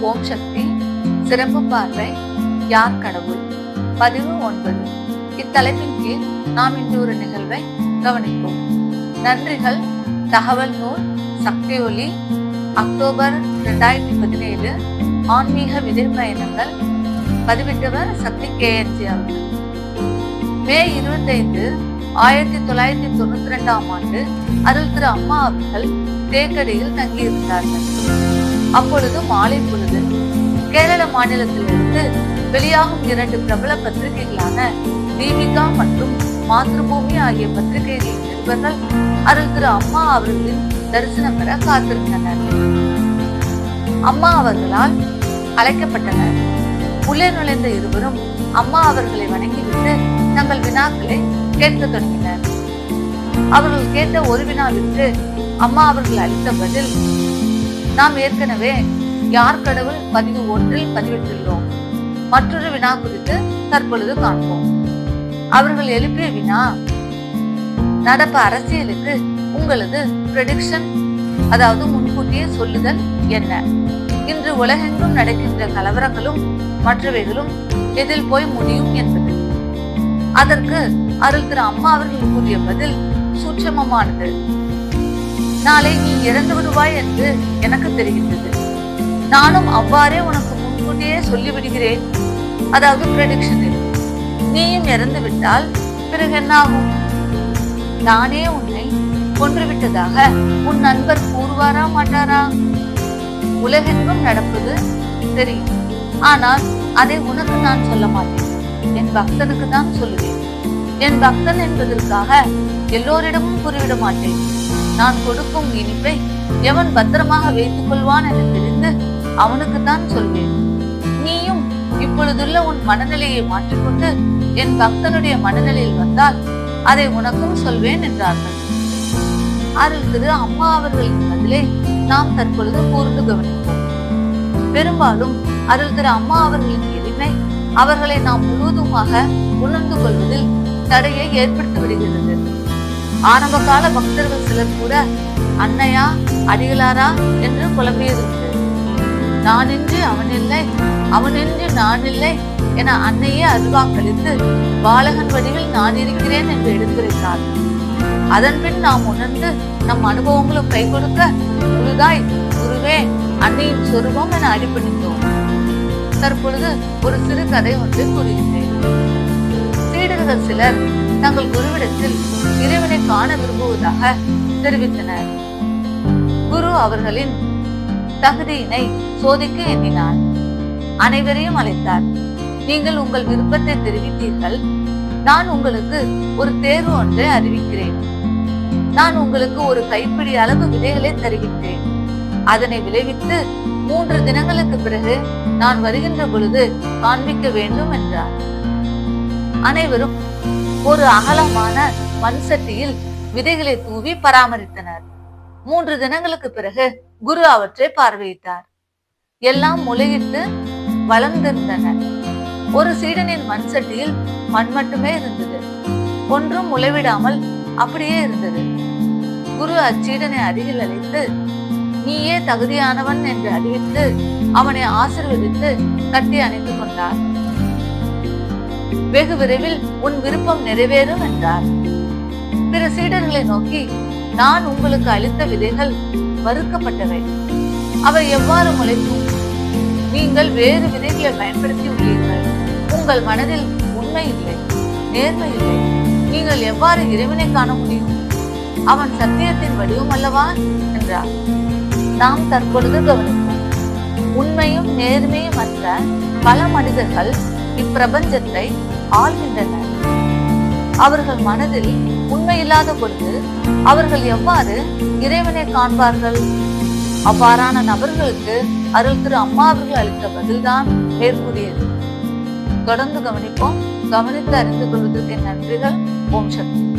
ஓம் சக்தி சிறப்பு பார்வை யார் கடவுள்? பதிவு ஒன்பது. இத்தலைப்பின் கீழ் நாம் இன்று ஒரு நிகழ்வை கவனிப்போம். நன்றிகள். தகவல் நூல் சக்தி ஒலி அக்டோபர் ரெண்டாயிரத்தி பதினேழு ஆன்மீக விதிர்பயணங்கள் பதிவிட்டவர் சக்தி கேஎன்ஜி அவர்கள். மே இருபத்தைந்து ஆயிரத்தி தொள்ளாயிரத்தி தொண்ணூத்தி ரெண்டாம் ஆண்டு அருள் திரு அம்மா அவர்கள் தேக்கடியில் தங்கியிருந்தார்கள். அப்பொழுது மாலை பொழுது. கேரள மாநிலத்திலிருந்து வெளியாகும் இரண்டு பிரபல பத்திரிகைகளான தீபிகா மற்றும் மாத்ருபூமி ஆகிய பத்திரிகைகளின் நிருபர்கள் அருள் திரு அம்மா அவர்களின் தரிசனம் பெற காத்திருந்தனர். அம்மா அவர்களால் அழைக்கப்பட்டனர். உள்ளே நுழைந்த இருவரும் அம்மா அவர்களை வணங்கிவிட்டு தங்கள் வினாக்களை கேட்க தொடங்கினர். அவர்கள் கேட்ட ஒரு வினாவிற்கு அம்மா அவர்கள் அளித்த பதில் நாம் ஏற்கனவே யார் கடவுள் பதிவு ஒன்றில் பதிவிட்டுள்ளோம்? மற்றொரு வினா குறித்து தற்பொழுது காண்போம். அவர்கள் எழுப்பிய வினா நடப்பு அரசியலுக்கு உங்களது ப்ரெடிக்ஷன் அதாவது முன்கூட்டியே சொல்லுதல் என்ன? இன்று உலகெங்கும் நடக்கின்ற கலவரங்களும் மற்றவைகளும் எதில் போய் முடியும் என்பது. அதற்கு அருள் திரு அம்மா அவர்கள் கூறிய பதில் சூட்சமமானது. நாளை நீ இறந்து விடுவாய் என்று எனக்கு தெரிகின்றது. நானும் அவ்வாறே உனக்கு முன்கூட்டியே சொல்லிவிடுகிறேன். அதாவது ப்ரெடிக்ஷனில் நீயும் இறந்து விட்டால் பிறகு என்னாகும்? நானே உன்னை கொன்றுவிட்டதாக உன் நண்பர் கூறுவாரா மாட்டாரா? உலகெங்கும் நடப்பது தெரியும். ஆனால் அதை உனக்கு நான் சொல்ல மாட்டேன். என் பக்தனுக்கு தான் சொல்லுவேன். என் பக்தன் என்பதற்காக எல்லோரிடமும் கூறிவிட மாட்டேன். நான் கொடுக்கும் இனிப்பை எவன் பத்திரமாக வைத்துக் கொள்வான் என தெரிந்து அவனுக்கு தான் சொல்வேன். நீயும் இப்பொழுதுள்ள உன் மனநிலையை மாற்றிக்கொண்டு என் பக்தனுடைய மனநிலையில் வந்தால் அதை உனக்கும் சொல்வேன் என்றார்கள். அருள் திரு அம்மா அவர்களின் பதிலே நாம் தற்பொழுது கூர்ந்து கவனிப்போம். பெரும்பாலும் அருள் திரு அம்மா அவர்களின் எளிமை அவர்களை நாம் முழுவதுமாக உணர்ந்து கொள்வதில் தடையை ஏற்படுத்தி விடுகிறது. ஆரம்ப கால பக்தர்கள் சிலர் கூட அன்னையா அடிகளாரா? என்று புலம்பியதுண்டு நானின்றி அவன் அவனின்றி நான் இல்லை என அன்னையே அருள்வாக்களித்து பாலகன் வடிவில் நான் இருக்கிறேன் என்று எடுத்துரைத்தார். அதன் பின் நாம் உணர்ந்து நம் அனுபவங்களும் கை கொடுக்க குருதாய் குருவே அன்னையின் சொருபம் என அடிபணித்தோம் தற்பொழுது ஒரு சிறு கதை ஒன்றை கூறுகிறேன் சீடர்கள் சிலர் தங்கள் குருவிடத்தில் இறைவனை காண விரும்புவதாக தெரிவித்தனர். குரு அவர்களின் தகுதியினை சோதிக்க எண்ணினார். அனைவரையும் அழைத்தார். நீங்கள் உங்கள் விருப்பத்தை தெரிவித்தீர்கள். நான் உங்களுக்கு ஒரு தேர்வு ஒன்றை அறிவிக்கிறேன். நான் உங்களுக்கு ஒரு கைப்பிடி அளவு விதைகளை தருகின்றேன். அதனை விளைவித்து மூன்று தினங்களுக்கு பிறகு நான் வருகின்ற பொழுது காண்பிக்க வேண்டும் என்றார். அனைவரும் ஒரு அகலமான மண் சட்டியில் விதைகளை தூவி பராமரித்தனர். மூன்று தினங்களுக்கு பிறகு குரு அவற்றை பார்வையிட்டார். எல்லாம் முளையிட்டு வளர்ந்திருந்தன ஒரு சீடனின் மண் சட்டியில் மண் மட்டுமே இருந்தது. ஒன்றும் முளைவிடாமல் அப்படியே இருந்தது. குரு அச்சீடனை அருகில் அழைத்து நீயே தகுதியானவன் என்று அறிவித்து அவனை ஆசிர்வதித்து கட்டி அணைத்து கொண்டார். வெகு விரைவில் உன் விருப்பம் நிறைவேறும் என்றார். பிற சீடர்களை நோக்கி நான் உங்களுக்கு அளித்த விதைகள் வறுக்கப்பட்டவை. அவை எவ்வாறு முளைக்கும்? நீங்கள் வேறு விதைகளை பயன்படுத்தி உள்ளீர்கள் உங்கள் மனதில் உண்மை இல்லை நேர்மை இல்லை. நீங்கள் எவ்வாறு இறைவனை காண முடியும்? அவன் சத்தியத்தின் வடிவம் அல்லவா? என்றார். நாம் தற்பொழுது கவனிப்போம். உண்மையும் நேர்மையும் அற்ற பல மனிதர்கள் இப்பிரபஞ்சத்தை ஆள்கின்றனர். அவர்கள் மனதில் உண்மை இல்லாத பொழுது அவர்கள் எவ்வாறு இறைவனை காண்பார்கள்? அவ்வாறான நபர்களுக்கு அருள் திரு அம்மா அவர்கள் அளித்த பதில்தான் மேற்கூறியது. தொடர்ந்து கவனிப்போம். கவனித்து அறிந்து கொள்வதற்கு நன்றிகள். ஓம் சக்தி.